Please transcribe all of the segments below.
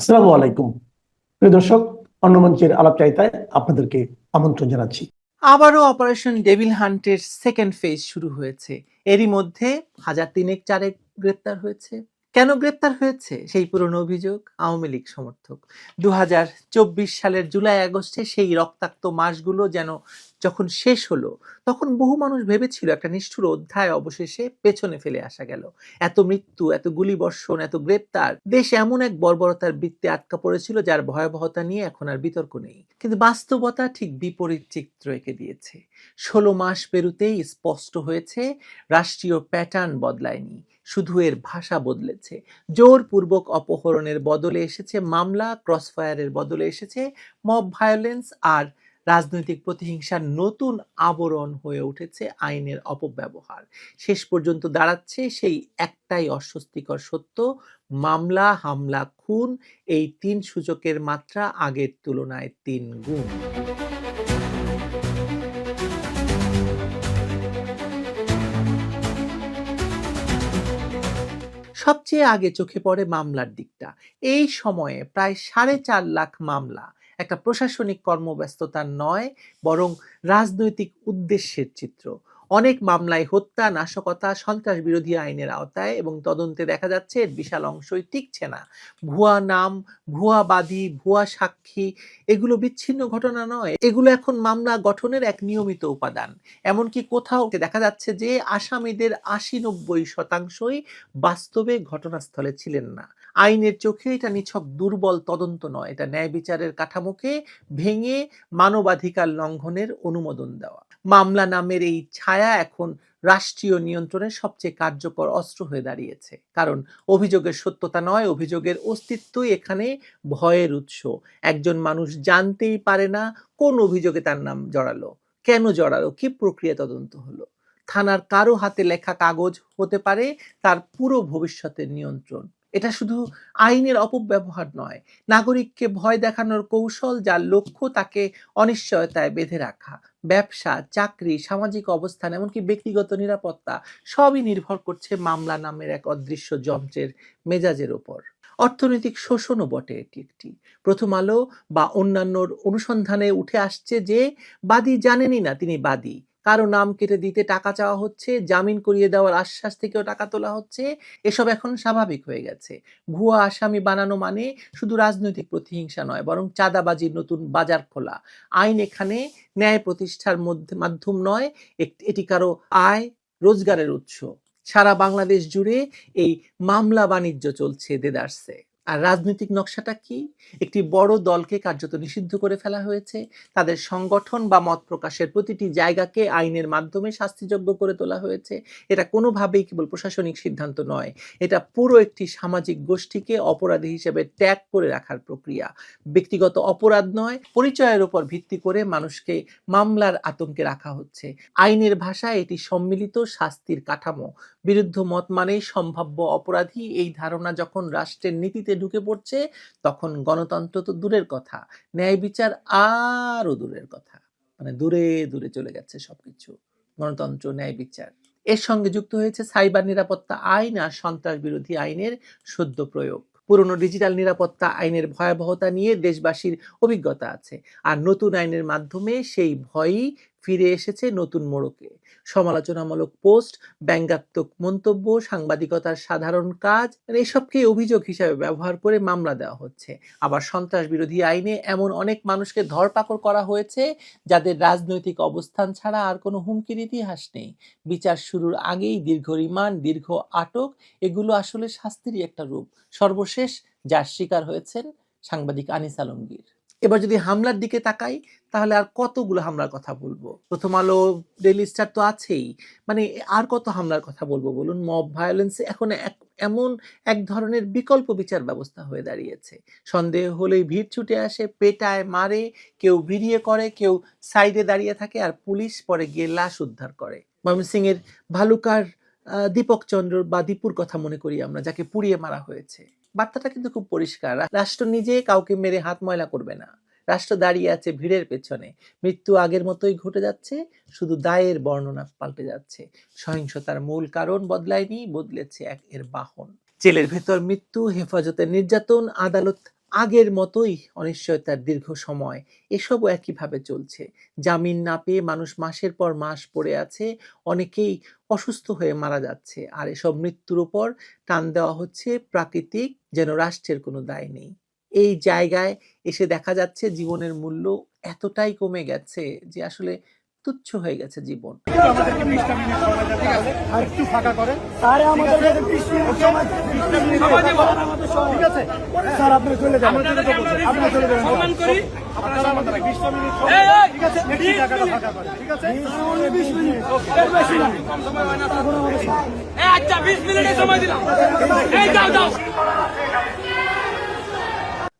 আসসালামু আলাইকুম। প্রিয় দর্শক অন্য মঞ্চের আলাপচারিতায় আপনাদেরকে আমন্ত্রণ জানাচ্ছি। আবারও অপারেশন ডেভিল হান্টের সেকেন্ড ফেজ শুরু হয়েছে। এরই মধ্যে হাজার তিনেক চারেক গ্রেপ্তার হয়েছে। কেন গ্রেপ্তার হয়েছে? সেই পুরনো অভিযোগ আওয়ামী লীগ সমর্থক। দু সালের জুলাই আগস্টে সেই রক্তাক্ত মাসগুলো যেন যখন শেষ হলো, তখন বহু মানুষ ভেবেছিল একটা নিষ্ঠুর অধ্যায় অবশেষে পেছনে ফেলে আসা গেল। এত মৃত্যু, এত গুলিবর্ষণ, এত গ্রেপ্তার, দেশ এমন এক বর্বরতার বৃত্তে আটকা পড়েছিল যার ভয়াবহতা নিয়ে এখন আর বিতর্ক নেই। কিন্তু বাস্তবতা ঠিক বিপরীত চিত্র এঁকে দিয়েছে। ষোলো মাস পেরুতেই স্পষ্ট হয়েছে, রাষ্ট্রীয় প্যাটার্ন বদলায়নি। শুধু এর ভাষা বদলেছে। জোরপূর্বক অপহরণের বদলে এসেছে মামলা, ক্রসফায়ারের বদলে এসেছে মব ভায়োলেন্স আর রাজনৈতিক প্রতিহিংসার নতুন আবরণ হয়ে উঠেছে আইনের অপব্যবহার। শেষ পর্যন্ত দাঁড়াচ্ছে সেই একটাই অস্বস্তিকর সত্য, মামলা, হামলা, খুন, এই তিন সূচকের মাত্রা আগের তুলনায় তিন গুণ। সবচেয়ে আগে চোখে পড়ে মামলার দিকটা। এই সময়ে প্রায় সাড়ে চার লাখ মামলা একটা প্রশাসনিক কর্মব্যস্ততা নয়, বরং রাজনৈতিক উদ্দেশ্যের চিত্র। অনেক মামলায় হত্যা, নাশকতা, সন্ত্রাস বিরোধী আইনের আওতায় এবং তদন্তে দেখা যাচ্ছে এর বিশাল অংশই টিকছে না। ভুয়া নাম, ভুয়া বাদী, ভুয়া সাক্ষী, এগুলো বিচ্ছিন্ন ঘটনা নয়। এগুলো এখন মামলা গঠনের এক নিয়মিত উপাদান। এমনকি কোথাও দেখা যাচ্ছে যে আসামিদের আশি নব্বই শতাংশই বাস্তবে ঘটনাস্থলে ছিলেন না। আইনের চোখে এটা নিছক দুর্বল তদন্ত নয়। এটা ন্যায় বিচারের কাঠামোকে ভেঙে মানবাধিকার লঙ্ঘনের অনুমোদন দেওয়া। মামলা নামের এই ছায়া এখন রাষ্ট্রীয় নিয়ন্ত্রণের সবচেয়ে কার্যকর অস্ত্র হয়ে দাঁড়িয়েছে। কারণ অভিযোগের সত্যতা নয়, অভিযোগের অস্তিত্বই এখানে ভয়ের উৎস। একজন মানুষ জানতেই পারে না কোন অভিযোগে তার নাম জড়ালো। কেন জড়ালো? কি প্রক্রিয়া তদন্ত হলো? থানার কারও হাতে লেখা কাগজ হতে পারে তার পুরো ভবিষ্যতের নিয়ন্ত্রণ। এটা শুধু আইনের অপব্যবহার নয়, নাগরিককে ভয় দেখানোর কৌশল যার লক্ষ্য তাকে অনিশ্চয়তায় বেঁধে রাখা। ব্যবসা, চাকরি, সামাজিক অবস্থান, এমনকি ব্যক্তিগত নিরাপত্তা সবই নির্ভর করছে মামলা নামের এক অদৃশ্য যন্ত্রের মেজাজের ওপর। অর্থনৈতিক শোষণও বটে এটি একটি। প্রথম আলো বা অন্যান্যর অনুসন্ধানে উঠে আসছে যে বাদী জানেনই না তিনি বাদী। কারও নাম কেটে দিতে টাকা চাওয়া হচ্ছে, জামিন করিয়ে দেওয়ার আশ্বাস থেকেও টাকা তোলা হচ্ছে, এসব এখন স্বাভাবিক হয়ে গেছে। ভুয়া আসামি বানানো মানে শুধু রাজনৈতিক প্রতিহিংসা নয়, বরং চাঁদাবাজির নতুন বাজার খোলা। আইন এখানে ন্যায় প্রতিষ্ঠার মধ্যে, মাধ্যম নয়, এটি কারও আয়, রোজগারের উৎস। সারা বাংলাদেশ জুড়ে এই মামলা বাণিজ্য চলছে দেদারসে। আর রাজনৈতিক নকশাটা কি? একটি বড় দলকে কার্যত নিষিদ্ধ করে ফেলা হয়েছে। তাদের সংগঠন বা মত প্রকাশের প্রতিটি জায়গাকে আইনের মাধ্যমে শাস্তিযোগ্য করে তোলা হয়েছে। এটা কোনোভাবেই কেবল প্রশাসনিক সিদ্ধান্ত নয়। এটা পুরো একটি সামাজিক গোষ্ঠীকে অপরাধী হিসেবে ট্যাগ করে রাখার প্রক্রিয়া। ব্যক্তিগত অপরাধ নয়, পরিচয়ের উপর ভিত্তি করে মানুষকে মামলার আতঙ্কে রাখা হচ্ছে। আইনের ভাষায় এটি সম্মিলিত শাস্তির কাঠামো। বিরুদ্ধ মত মানেই সম্ভাব্য অপরাধী এই ধারণা যখন রাষ্ট্রের নীতিতে ঢুকে পড়ছে, তখন গণতন্ত্র তো দূরের কথা, ন্যায় বিচার আরও দূরের কথা। মানে দূরে দূরে চলে যাচ্ছে সবকিছু, গণতন্ত্র, ন্যায় বিচার। এর সঙ্গে যুক্ত হয়েছে সাইবার নিরাপত্তা আইন আর সন্ত্রাস বিরোধী আইনের সদ্য প্রয়োগ। পুরনো ডিজিটাল নিরাপত্তা আইনের ভয়াবহতা নিয়ে দেশবাসীর অভিজ্ঞতা আছে, আর নতুন আইনের মাধ্যমে সেই ভয়ই ফিরে এসেছে নতুন মোড়কে। সমালোচনামূলক পোস্ট, ব্যঙ্গাত্মক মন্তব্য, সাংবাদিকতার সাধারণ কাজ এসবকে অভিযোগ হিসাবে ব্যবহার করে মামলা দেওয়া হচ্ছে। আবার সন্ত্রাস বিরোধী আইনে এমন অনেক মানুষকে ধরপাকড় করা হয়েছে, যাদের রাজনৈতিক অবস্থান ছাড়া আর কোনো হুমকির ইতিহাস নেই। বিচার শুরুর আগেই দীর্ঘ রিমান্ড, দীর্ঘ আটক, এগুলো আসলে শাস্তিরই একটা রূপ। সর্বশেষ, যার শিকার হয়েছেন সাংবাদিক আনিস আলমগীর। এবার যদি হামলার দিকে তাকাই, তাহলে আর কতগুলো হামলার কথা বলব? প্রথম আলো ডেলি স্টার তো আছেই। মানে আর কত হামলার কথা বলব বলুন? মব ভায়োলেন্স এখন এক- এমন এক ধরনের বিকল্প বিচার ব্যবস্থা হয়ে দাঁড়িয়েছে। সন্দেহ হলেই ভিড় ছুটে আসে, পেটায়, মারে, কেউ ভিড়িয়ে করে, কেউ সাইডে দাঁড়িয়ে থাকে আর পুলিশ পরে গিয়ে লাশ উদ্ধার করে। ময়মনসিং এর ভালুকার দীপক চন্দ্র বা দীপুর কথা মনে করি আমরা, যাকে পুড়িয়ে মারা হয়েছে। বার্তাটা কিন্তু খুব পরিষ্কার। রাষ্ট্র নিজে কাউকে মেরে হাত ময়লা করবে না। রাষ্ট্র দাঁড়িয়ে আছে ভিড়ের পেছনে। মৃত্যু আগের মতোই ঘটে যাচ্ছে, শুধু দায়ের বর্ণনা পাল্টে যাচ্ছে। সহিংসতার মূল কারণ বদলায়নি, বদলেছে এক এর বাহন। জেলের ভেতর মৃত্যু হেফাজতের নির্যাতন, আদালত আগের মতোই অনিশ্চয়তার দীর্ঘ সময়। এসবও একইভাবে চলছে। জামিন না পেয়ে মানুষ মাসের পর মাস পড়ে আছে, অনেকেই অসুস্থ হয়ে মারা যাচ্ছে। আর এসব মৃত্যুর উপর টান দেওয়া হচ্ছে প্রাকৃতিক যেন রাষ্ট্রের কোনো দায় নেই। এই জায়গায় এসে দেখা যাচ্ছে জীবনের মূল্য এতটাই কমে গেছে যে আসলে তুচ্ছ হয়ে গেছে জীবন আমাদেরকে বিশটা মিনিট সময় দেন তাহলে আর একটু ফাঁকা করেন আরে আমাদের বিশ মিনিট সময় বিশটা মিনিট ঠিক আছে স্যার আপনি চলে যান আমাদের তো বলছেন, আপনারা চলে যাবেন সম্মান করি আপনারা আমাদের বিশটা মিনিট সময় এই, এই, ঠিক আছে একটু জায়গাটা ফাঁকা করেন ঠিক আছে বিশ মিনিট কম সময় হয় না তো। এই আচ্ছা বিশ মিনিটের সময় দিলাম এই যাও যাও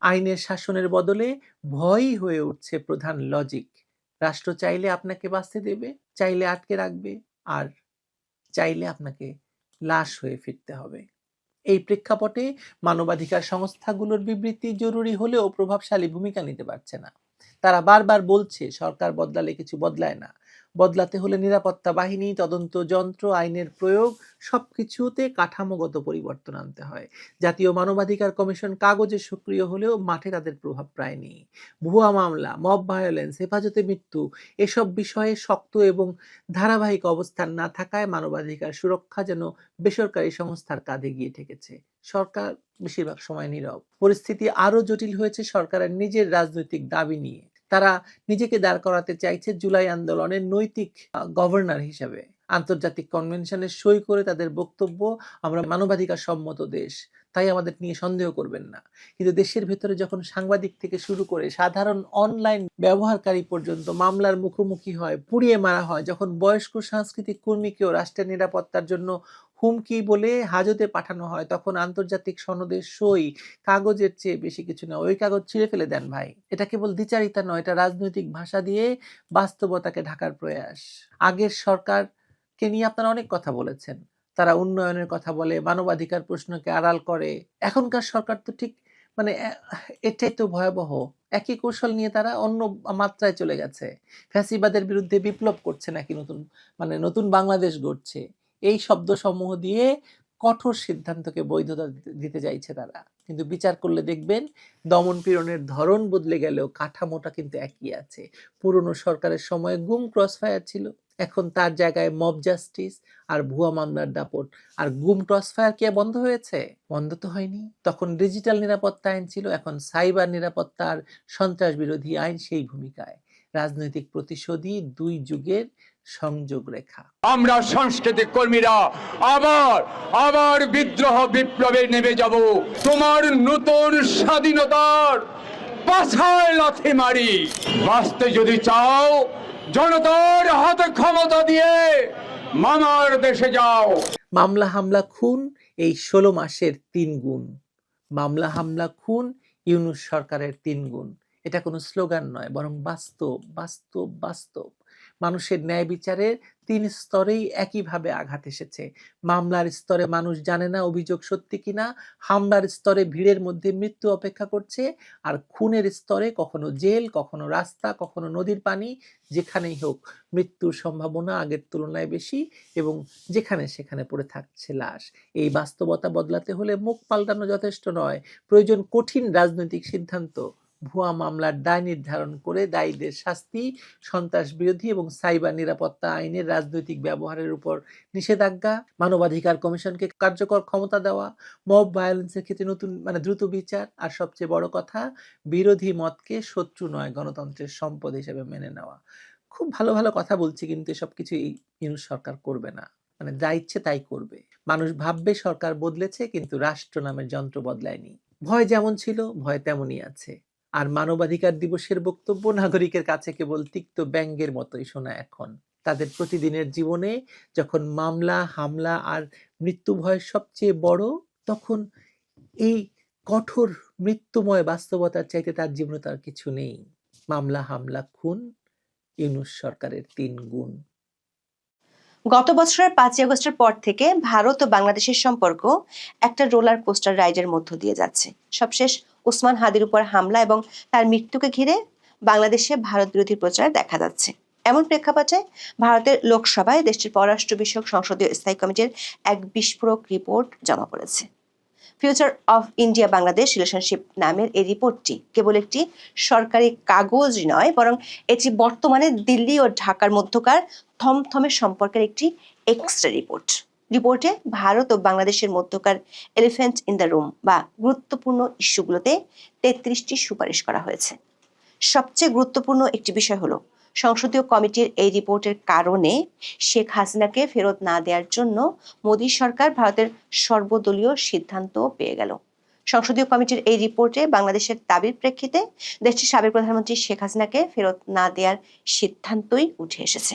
আইনের শাসনের বদলে ভয়ই হয়ে উঠছে প্রধান লজিক রাষ্ট্র চাইলে আপনাকে বাঁচতে দেবে, চাইলে আটকে রাখবে, আর চাইলে আপনাকে লাশ হয়ে ফিরতে হবে। এই প্রেক্ষাপটে মানবাধিকার সংস্থাগুলোর বিবৃতি জরুরি হলেও প্রভাবশালী ভূমিকা নিতে পারছে না। তারা বারবার বলছে, সরকার বদলালে কিছু বদলায় না। বদলাতে হলে নিরাপত্তা বাহিনী, তদন্ত যন্ত্র, আইনের প্রয়োগ, সবকিছুতে কাঠামোগত পরিবর্তন আনতে হয়। জাতীয় মানবাধিকার কমিশন কাগজে সক্রিয় হলেও মাঠে তাদের প্রভাব প্রায় নেই। ভুয়া মামলা, মব ভায়োলেন্স, হেফাজতে মৃত্যু, এসব বিষয়ে শক্ত এবং ধারাবাহিক অবস্থান না থাকায় মানবাধিকার সুরক্ষা যেন বেসরকারি সংস্থার কাঁধে গিয়ে ঠেকেছে। সরকার বেশিরভাগ সময় নীরব। পরিস্থিতি আরও জটিল হয়েছে সরকারের নিজের রাজনৈতিক দাবি নিয়ে। তারা নিজেকে দাঁড় করাতে চাইছে জুলাই আন্দোলনের নৈতিক গভর্নর হিসেবে। আন্তর্জাতিক কনভেনশনে সই করে তাদের বক্তব্য, আমরা মানবাধিকার সম্মত দেশ, তাই আমাদের নিয়ে সন্দেহ করবেন না। কিন্তু দেশের ভেতরে যখন সাংবাদিক থেকে শুরু করে সাধারণ অনলাইন ব্যবহারকারী পর্যন্ত মামলার মুখোমুখি হয়, পুড়িয়ে মারা হয়, যখন বয়স্ক সাংস্কৃতিক কর্মীকেও রাষ্ট্রের নিরাপত্তার জন্য হুমকি বলে হাজতে পাঠানো হয়, তখন আন্তর্জাতিক সনদের সই কাগজের চেয়ে বেশি কিছু নয় ওই কাগজ ছিঁড়ে ফেলে দেন ভাই। এটা কেবল দ্বিচারিতা নয়, এটা রাজনৈতিক ভাষা দিয়ে বাস্তবতাকে ঢাকার প্রয়াস। আগের সরকারকে নিয়ে আপনারা অনেক কথা বলেছেন। তারা উন্নয়নের কথা বলে, মানবাধিকার প্রশ্নকে আড়াল করে। এখনকার সরকার তো ঠিক মানে এটাই তো ভয়াবহ। একই কৌশল নিয়ে তারা অন্য মাত্রায় চলে গেছে। ফ্যাসিবাদের বিরুদ্ধে বিপ্লব করছে নাকি নতুন মানে নতুন বাংলাদেশ গড়ছে। এই শব্দ সমূহ দিয়ে কঠোর সিদ্ধান্তকে বৈধতা দিতে- চাইছে তারা। কিন্তু বিচার করলে দেখবেন দমন পীড়নের ধরন বদলে গেলেও কাঠামোটা কিন্তু একই আছে। পুরনো সরকারের সময় গুম ক্রসফায়ার ছিল। এখন তার জায়গায় মব জাস্টিস আর ভুয়া মামলার দাপট। আর গুম ক্রস ক্রসফায়ার কে বন্ধ হয়েছে? বন্ধ তো হয়নি। তখন ডিজিটাল নিরাপত্তা আইন ছিল, এখন সাইবার নিরাপত্তার সন্ত্রাস বিরোধী আইন সেই ভূমিকায়। রাজনৈতিক প্রতিশোধী দুই যুগের সংযোগ রেখা। আমরা সাংস্কৃতিক কর্মীরা আবার আবার বিদ্রোহ বিপ্লবে নেমে যাব। তোমার নতুন স্বাধীনতার পাছায় লাথি মারি। বাঁচতে যদি চাও জনতার হাতে ক্ষমতা দিয়ে মামার দেশে যাও। মামলা হামলা খুন এই ষোলো মাসের তিন গুণ। মামলা হামলা খুন ইউনুস সরকারের তিন গুণ। এটা কোনো স্লোগান নয় বরং বাস্তব বাস্তব বাস্তব। মানুষের ন্যায় বিচারের তিন স্তরেই একইভাবে আঘাত এসেছে। মামলার স্তরে মানুষ জানে না অভিযোগ সত্যি কিনা, হামলার স্তরে ভিড়ের মধ্যে মৃত্যু অপেক্ষা করছে, আর খুনের স্তরে কখনো জেল, কখনো রাস্তা, কখনো নদীর পানি, যেখানেই হোক মৃত্যুর সম্ভাবনা আগের তুলনায় বেশি এবং যেখানে সেখানে পড়ে থাকছে লাশ। এই বাস্তবতা বদলাতে হলে মুখ পাল্টানো যথেষ্ট নয়। প্রয়োজন কঠিন রাজনৈতিক সিদ্ধান্ত। ভুয়া মামলার দায় নির্ধারণ করে দায়ীদের শাস্তি সন্ত্রাস বিরোধী এবং সাইবার নিরাপত্তা আইনের রাজনৈতিক ব্যবহারের উপর নিষেধাজ্ঞা, মানবাধিকার কমিশনকে কার্যকর ক্ষমতা দেওয়া, মব ভায়োলেন্সের ক্ষেত্রে নতুন মানে দ্রুত বিচার, আর সবচেয়ে বড় কথা, বিরোধী মতকে শত্রু নয়, গণতন্ত্রের সম্পদ হিসেবে মেনে নেওয়া। খুব ভালো ভালো কথা বলছি, কিন্তু এসব কিছু এই সরকার করবে না। মানে যা ইচ্ছে তাই করবে। মানুষ ভাববে সরকার বদলেছে, কিন্তু রাষ্ট্র নামের যন্ত্র বদলায়নি। ভয় যেমন ছিল, ভয় তেমনই আছে। আর মানবাধিকার দিবসের বক্তব্য নাগরিকের কাছে কেবল তিক্ত ব্যঙ্গের মতোই শোনা এখন। তাদের প্রতিদিনের জীবনে যখন মামলা, হামলা আর মৃত্যু ভয় সবচেয়ে বড়, তখন এই কঠোর মৃত্যুময় বাস্তবতার চাইতে তার জীবনে তার কিছু নেই। মামলা, হামলা, খুন, ইউনুস সরকারের তিন গুণ। গত বছরের পাঁচই আগস্টের পর থেকে ভারত ও বাংলাদেশের সম্পর্ক একটা রোলার কোস্টার রাইডের মধ্য দিয়ে যাচ্ছে। সবশেষ ওসমান হাদির উপর হামলা এবং তার মৃত্যুকে ঘিরে বাংলাদেশে ভারত বিরোধী প্রচার দেখা যাচ্ছে। এমন প্রেক্ষাপটে ভারতের লোকসভায় দেশটির পররাষ্ট্র বিষয়ক সংসদীয় স্থায়ী কমিটির এক বিস্ফোরক রিপোর্ট জমা পড়েছে। Future of India Bangladesh relationship নামের এই রিপোর্টটি কেবল একটি সরকারি কাগজ নয়, বরং এটি বর্তমানে দিল্লি ও ঢাকার মধ্যকার থমথমে সম্পর্কের একটি এক্সট্রা রিপোর্ট রিপোর্টে ভারত ও বাংলাদেশের মধ্যকার এলিফেন্ট ইন দ্য রুম বা গুরুত্বপূর্ণ ইস্যুগুলোতে তেত্রিশটি সুপারিশ করা হয়েছে। সবচেয়ে গুরুত্বপূর্ণ একটি বিষয় হলো, সংসদীয় কমিটির এই রিপোর্টের কারণে শেখ হাসিনাকে ফেরত না দেওয়ার জন্য মোদী সরকার ভারতের সর্বদলীয় সিদ্ধান্ত পেয়ে গেল। সংসদীয় কমিটির এই রিপোর্টে বাংলাদেশের দাবির প্রেক্ষিতে দেশটির সাবেক প্রধানমন্ত্রী শেখ হাসিনাকে ফেরত না দেওয়ার সিদ্ধান্তই উঠে এসেছে।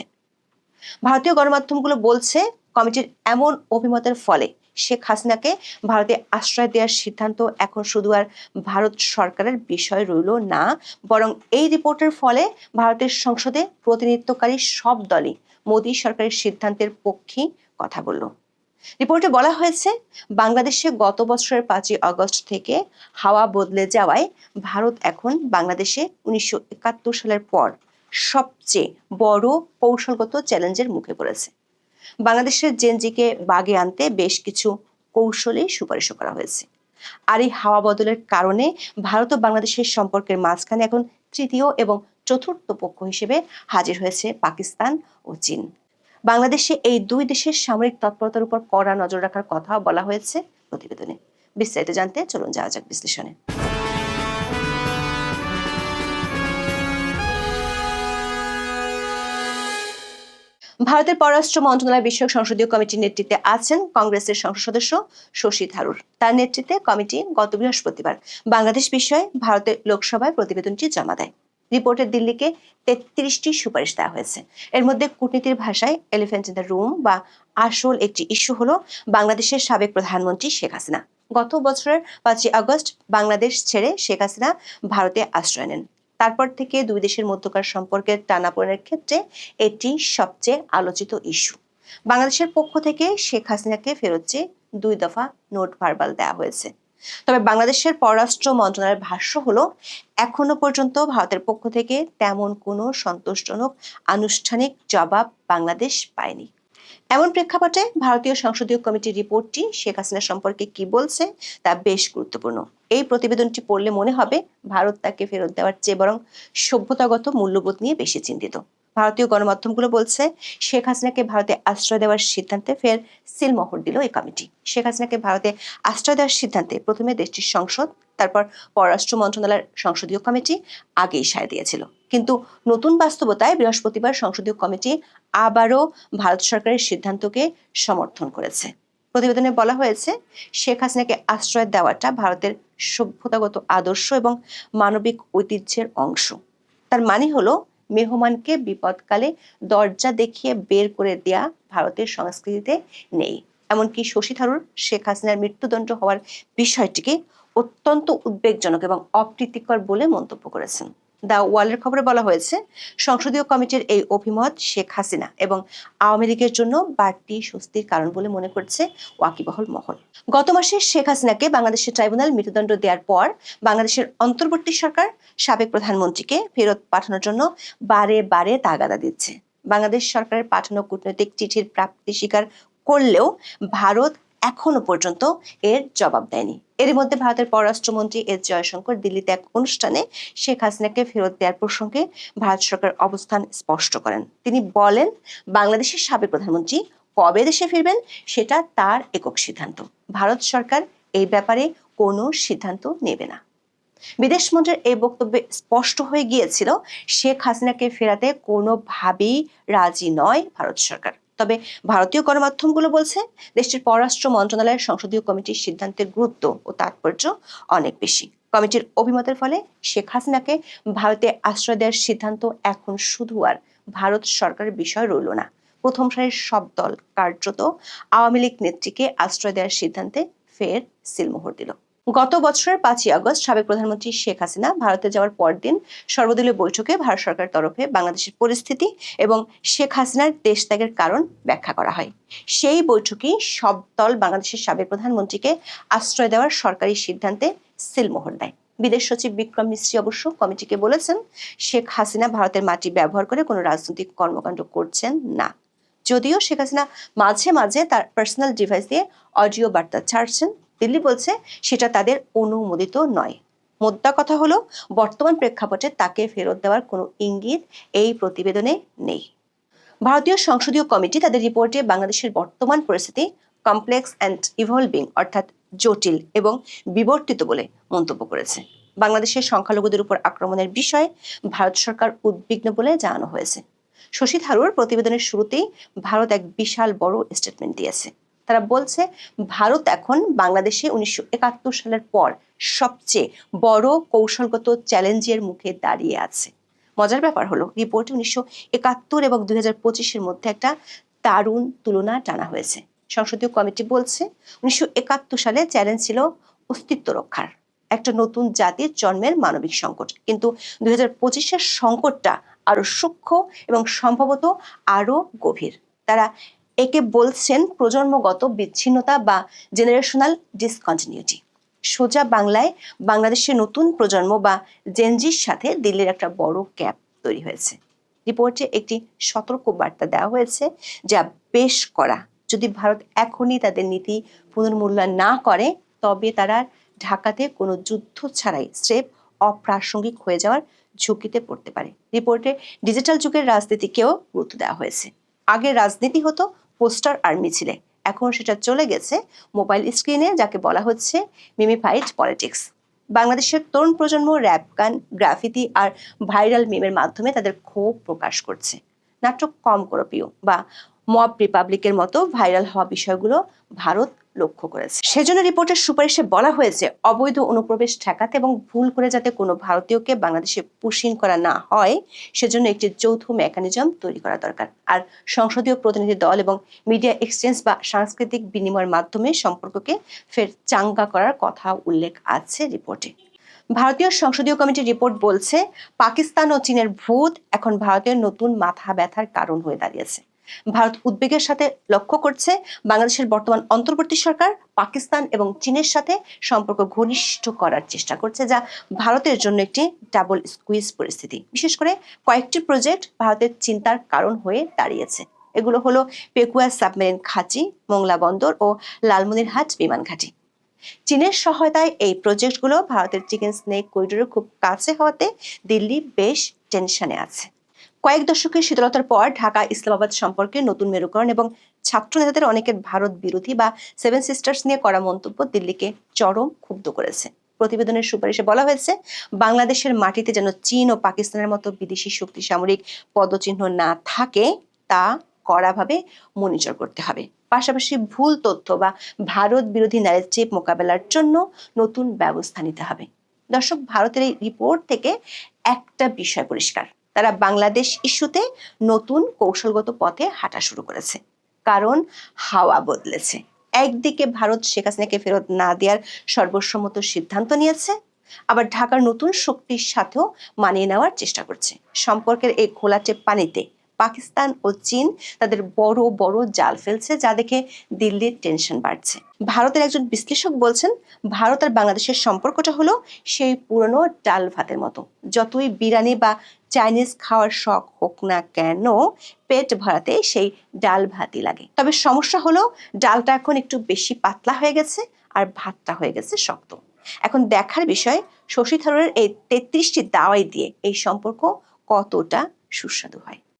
ভারতীয় গণমাধ্যমগুলো বলছে কমিটির এমন অভিমতের ফলে শেখ হাসিনাকে ভারতে আশ্রয় দেওয়ার সিদ্ধান্ত এখন শুধু আর ভারত সরকারের বিষয় রইল না, বরং এই রিপোর্টের ফলে ভারতের সংসদে প্রতিনিধিত্বকারী সব দলই মোদী সরকারের সিদ্ধান্তের পক্ষে কথা বলল। রিপোর্টে বলা হয়েছে, বাংলাদেশে গত বছরের পাঁচই আগস্ট থেকে হাওয়া বদলে যাওয়ায় ভারত এখন বাংলাদেশে উনিশশো একাত্তর সালের পর সবচেয়ে বড় কৌশলগত চ্যালেঞ্জের মুখে পড়েছে। বাংলাদেশের জেনজিকে বাগে আনতে বেশ কিছু কৌশলে সুপারিশ করা হয়েছে। আর এই হাওয়া বদলের কারণে ভারত ও বাংলাদেশের সম্পর্কের মাঝখানে এখন তৃতীয় এবং চতুর্থ পক্ষ হিসেবে হাজির হয়েছে পাকিস্তান ও চীন। বাংলাদেশে এই দুই দেশের সামরিক তৎপরতার উপর কড়া নজর রাখার কথা বলা হয়েছে প্রতিবেদনে। বিস্তারিত জানতে চলুন যাওয়া যাক বিশ্লেষণে। ভারতের পররাষ্ট্র মন্ত্রণালয় বিষয়ক সংসদীয় কমিটির নেতৃত্বে আছেন কংগ্রেসের সংসদ সদস্য শশী থারুর। তার নেতৃত্বে কমিটি গত বৃহস্পতিবার বাংলাদেশ বিষয়ে ভারতের লোকসভায় প্রতিবেদনটি জমা দেয়। রিপোর্টে দিল্লিকে তেত্রিশটি সুপারিশ দেওয়া হয়েছে। এর মধ্যে কূটনীতির ভাষায় এলিফেন্ট ইন দ্য রুম বা আসল একটি ইস্যু হলো বাংলাদেশের সাবেক প্রধানমন্ত্রী শেখ হাসিনা। গত বছরের পাঁচই আগস্ট বাংলাদেশ ছেড়ে শেখ হাসিনা ভারতে আশ্রয় নেন। তারপর থেকে দুই দেশের মধ্যকার সম্পর্কের টানাপোড়েনের ক্ষেত্রে এটি সবচেয়ে আলোচিত ইস্যু। বাংলাদেশের পক্ষ থেকে শেখ হাসিনাকে ফেরত চেয়ে দুই দফা নোট ভার্বাল দেওয়া হয়েছে। তবে বাংলাদেশের পররাষ্ট্র মন্ত্রণালয়ের ভাষ্য হলো, এখনও পর্যন্ত ভারতের পক্ষ থেকে তেমন কোনো সন্তোষজনক আনুষ্ঠানিক জবাব বাংলাদেশ পায়নি। এমন প্রেক্ষাপটে ভারতীয় সংসদীয় কমিটির রিপোর্টটি শেখ হাসিনা সম্পর্কে কি বলছে তা বেশ গুরুত্বপূর্ণ। এই প্রতিবেদনটি পড়লে মনে হবে ভারত তাকে ফেরত দেওয়ার চেয়ে বরং সভ্যতাগত মূল্যবোধ নিয়ে বেশি চিন্তিত। ভারতীয় গণমাধ্যমগুলো বলছে, শেখ হাসিনাকে ভারতে আশ্রয় দেওয়ার সিদ্ধান্তে ফের সিলমোহর দিল এই কমিটি। শেখ হাসিনাকে ভারতে আশ্রয় দেওয়ার সিদ্ধান্তে প্রথমে দেশটির সংসদ, তারপর পররাষ্ট্র মন্ত্রণালয়ের সংসদীয় কমিটি আগেই সায় দিয়েছিল। কিন্তু নতুন বাস্তবতায় বৃহস্পতিবার সংসদীয় কমিটি আবারও ভারত সরকারের সিদ্ধান্তকে সমর্থন করেছে। প্রতিবেদনে বলা হয়েছে, শেখ হাসিনাকে আশ্রয় দেওয়াটা ভারতের সভ্যতাগত আদর্শ এবং মানবিক ঐতিহ্যের অংশ। তার মানে হলো মেহমানকে বিপদকালে দরজা দেখিয়ে বের করে দেয়া ভারতের সংস্কৃতিতে নেই। এমনকি শশী থারুর, শেখ হাসিনার মৃত্যুদণ্ড হওয়ার বিষয়টিকে অত্যন্ত উদ্বেগজনক এবং অপ্রীতিকর বলে মন্তব্য করেছেন। দ্য ওয়ালের খবরে বলা হয়েছে, সংসদীয় কমিটির এই অভিমত শেখ হাসিনা এবং আওয়ামী লীগের জন্য বাড়তি স্বস্তির কারণ বলে মনে করছে ওয়াকিবহল মহল। গত মাসে শেখ হাসিনাকে বাংলাদেশের ট্রাইব্যুনাল মৃত্যুদণ্ড দেওয়ার পর বাংলাদেশের অন্তর্বর্তী সরকার সাবেক প্রধানমন্ত্রীকে ফেরত পাঠানোর জন্য বারে বারে তাগাদা দিচ্ছে। বাংলাদেশ সরকারের পাঠানো কূটনৈতিক চিঠির প্রাপ্তি স্বীকার করলেও ভারত এখনও পর্যন্ত এর জবাব দেয়নি। এর মধ্যে ভারতের পররাষ্ট্রমন্ত্রী এস জয়শঙ্কর দিল্লিতে এক অনুষ্ঠানে শেখ হাসিনাকে ফেরত দেওয়ার প্রসঙ্গে ভারত সরকার অবস্থান স্পষ্ট করেন। তিনি বলেন, বাংলাদেশের সাবেক প্রধানমন্ত্রী কবে দেশে ফিরবেন সেটা তার একক সিদ্ধান্ত। ভারত সরকার এই ব্যাপারে কোনো সিদ্ধান্ত নেবে না। বিদেশ মন্ত্রীর এই বক্তব্যে স্পষ্ট হয়ে গিয়েছিল, শেখ হাসিনাকে ফেরাতে কোনোভাবেই রাজি নয় ভারত সরকার। তবে ভারতীয় গণমাধ্যমগুলো বলছে, দেশটির পররাষ্ট্র মন্ত্রণালয়ের সংসদীয় কমিটির সিদ্ধান্তের গুরুত্ব ও তাৎপর্য অনেক বেশি। কমিটির অভিমতের ফলে শেখ হাসিনাকে ভারতে আশ্রয় দেওয়ার সিদ্ধান্ত এখন শুধু আর ভারত সরকারের বিষয় রইল না। প্রথম সারির সব দল কার্যত আওয়ামী লীগ নেত্রীকে আশ্রয় দেওয়ার সিদ্ধান্তে ফের সিলমোহর দিল। গত বছরের পাঁচই আগস্ট সাবেক প্রধানমন্ত্রী শেখ হাসিনা ভারতে যাওয়ার পরদিন সর্বদলীয় বৈঠকে ভারত সরকারের তরফে বাংলাদেশের পরিস্থিতি এবং শেখ হাসিনার দেশ ত্যাগের কারণ ব্যাখ্যা করা হয়। সেই বৈঠকেই সব দল বাংলাদেশের সাবেক প্রধানমন্ত্রীকে আশ্রয় দেওয়ার সরকারি সিদ্ধান্তে সিলমোহর দেয় বিদেশ সচিব বিক্রম মিশ্রী অবশ্য কমিটিকে বলেছেন, শেখ হাসিনা ভারতের মাটি ব্যবহার করে কোনো রাজনৈতিক কর্মকাণ্ড করছেন না। যদিও শেখ হাসিনা মাঝে মাঝে তার পার্সোনাল ডিভাইস দিয়ে অডিও বার্তা ছাড়ছেন দিল্লি বলছে, সেটা তাদের অনুমোদিত নয়। মোদ্দা কথা হলো, বর্তমান প্রেক্ষাপটে তাকে ফেরত দেওয়ার কোনো ইঙ্গিত এই প্রতিবেদনে নেই। ভারতীয় সংসদীয় কমিটি তাদের রিপোর্টে বাংলাদেশের বর্তমান পরিস্থিতি কমপ্লেক্স অ্যান্ড ইভলভিং অর্থাৎ জটিল এবং বিবর্তিত বলে মন্তব্য করেছে। বাংলাদেশের সংখ্যালঘুদের উপর আক্রমণের বিষয়ে ভারত সরকার উদ্বিগ্ন বলে জানানো হয়েছে। শশী থারুর প্রতিবেদনের শুরুতেই ভারত এক বিশাল বড় স্টেটমেন্ট দিয়েছে। তারা বলছে, ভারত এখন বাংলাদেশে উনিশশো একাত্তর সালের পর সবচেয়ে বড় কৌশলগত চ্যালেঞ্জের মুখে দাঁড়িয়ে আছে। মজার ব্যাপার হলো রিপোর্টে উনিশশো একাত্তর এবং দুই হাজার পঁচিশের মধ্যে একটা দারুণ তুলনা টানা হয়েছে। সংসদীয় কমিটি বলছে, উনিশশো একাত্তর সালে চ্যালেঞ্জ ছিল অস্তিত্ব রক্ষার, একটা নতুন জাতির জন্মের মানবিক সংকট। কিন্তু দুই হাজার পঁচিশের সংকটটা আরও সূক্ষ্ম এবং সম্ভবত আরও গভীর। তারা একে বলছেন প্রজন্মগত বিচ্ছিন্নতা বা জেনারেশনাল ডিসকন্টিনিউটি সোজা বাংলায় বাংলাদেশের নতুন প্রজন্ম বা জেনজির সাথে দিল্লির একটা বড় গ্যাপ তৈরি হয়েছে। রিপোর্টে একটি সতর্ক বার্তা দেওয়া হয়েছে যা বেশ করা, যদি ভারত এখনই তাদের নীতি পুনর্মূল্যায়ন না করে, তবে তারা ঢাকাতে কোনো যুদ্ধ ছাড়াই স্রেফ অপ্রাসঙ্গিক হয়ে যাওয়ার ঝুঁকিতে পড়তে পারে। রিপোর্টে ডিজিটাল যুগের রাজনীতিকেও গুরুত্ব দেওয়া হয়েছে। আগে রাজনীতি হতো পোস্টার আর মিছিলে। এখন সেটা চলে গেছে মোবাইল স্ক্রিনে, যাকে বলা হচ্ছে মিমিফাইড পলিটিক্স। বাংলাদেশের তরুণ প্রজন্ম র্যাপ, গান, গ্রাফিতি আর ভাইরাল মিমের মাধ্যমে তাদের ক্ষোভ প্রকাশ করছে। নাটক কম করো বা মব রিপাবলিকের মতো ভাইরাল হওয়া বিষয়গুলো ভারত লক্ষ্য করেছে। সেজন্য রিপোর্টের সুপারিশে বলা হয়েছে, অবৈধ অনুপ্রবেশ ঠেকাতে এবং ভুল করে যাতে কোনো ভারতীয়কে বাংলাদেশে পুশিং করা না হয়, সেজন্য একটি যৌথ মেকানিজম তৈরি করা দরকার। আর সংসদীয় প্রতিনিধি দল এবং মিডিয়া এক্সচেঞ্জ বা সাংস্কৃতিক বিনিময়ের মাধ্যমে সম্পর্ককে ফের চাঙ্গা করার কথা উল্লেখ আছে রিপোর্টে। ভারতীয় সংসদীয় কমিটির রিপোর্ট বলছে, পাকিস্তান ও চীনের ভূত এখন ভারতের নতুন মাথা ব্যথার কারণ হয়ে দাঁড়িয়েছে। ভারত উদ্বেগের সাথে লক্ষ্য করছে বাংলাদেশের বর্তমান অন্তর্বর্তী সরকার, পাকিস্তান এবং চীনের সাথে সম্পর্ক ঘনিষ্ঠ করার চেষ্টা করছে, যা ভারতের জন্য একটি ডাবল স্কুইজ পরিস্থিতি। বিশেষ করে কয়েকটি প্রজেক্ট ভারতের চিন্তার কারণ হয়ে দাঁড়িয়েছে। এগুলো হলো পেকুয়া সাবমেরিন খাঁচি মোংলা বন্দর ও লালমনিরহাট বিমান ঘাঁটি। চীনের সহায়তায় এই প্রজেক্টগুলো ভারতের চিকেন স্নেক করিডোরের খুব কাছে হওয়াতে দিল্লি বেশ টেনশনে আছে। কয়েক দশকের শীতলতার পর ঢাকা ইসলামাবাদ সম্পর্কে নতুন মেরুকরণ এবং ছাত্র নেতাদের অনেকের ভারত বিরোধী বা সেভেন সিস্টার্স নিয়ে করা মন্তব্য দিল্লিকে চরম ক্ষুব্ধ করেছে। প্রতিবেদনের সুপারিশে বলা হয়েছে, বাংলাদেশের মাটিতে যেন চীন ও পাকিস্তানের মতো বিদেশি শক্তি সামরিক পদচিহ্ন না থাকে, তা কড়াভাবে মনিটর করতে হবে। পাশাপাশি ভুল তথ্য বা ভারত বিরোধী ন্যারেটিভ মোকাবেলার জন্য নতুন ব্যবস্থা নিতে হবে। দর্শক, ভারতের এই রিপোর্ট থেকে একটা বিষয় পরিষ্কার। তারা বাংলাদেশ ইস্যুতে নতুন কৌশলগত পথে হাঁটা শুরু করেছে। কারণ হাওয়া বদলেছে। একদিকে ভারত শেখ হাসিনাকে ফেরত না দেওয়ার সর্বসম্মত সিদ্ধান্ত নিয়েছে, আবার ঢাকার নতুন শক্তির সাথেও মানিয়ে নেওয়ার চেষ্টা করছে। সম্পর্কের এই ঘোলাটে পানিতে পাকিস্তান ও চীন তাদের বড় বড় জাল ফেলছে যা দেখে দিল্লির টেনশন বাড়ছে। ভারতের একজন বিশ্লেষক বলছেন, ভারত আর বাংলাদেশের সম্পর্কটা হলো সেই পুরনো ডাল ভাতের মতো। যতই বিরিয়ানি বা চাইনিজ খাওয়ার শখ হোক না কেন, পেট ভরাতে সেই ডাল ভাতই লাগে। তবে সমস্যা হলো, ডালটা এখন একটু বেশি পাতলা হয়ে গেছে আর ভাতটা হয়ে গেছে শক্ত। এখন দেখার বিষয়, শশী থারুরের এই তেত্রিশটি দাওয়াই দিয়ে এই সম্পর্ক কতটা সুস্বাদু হয়।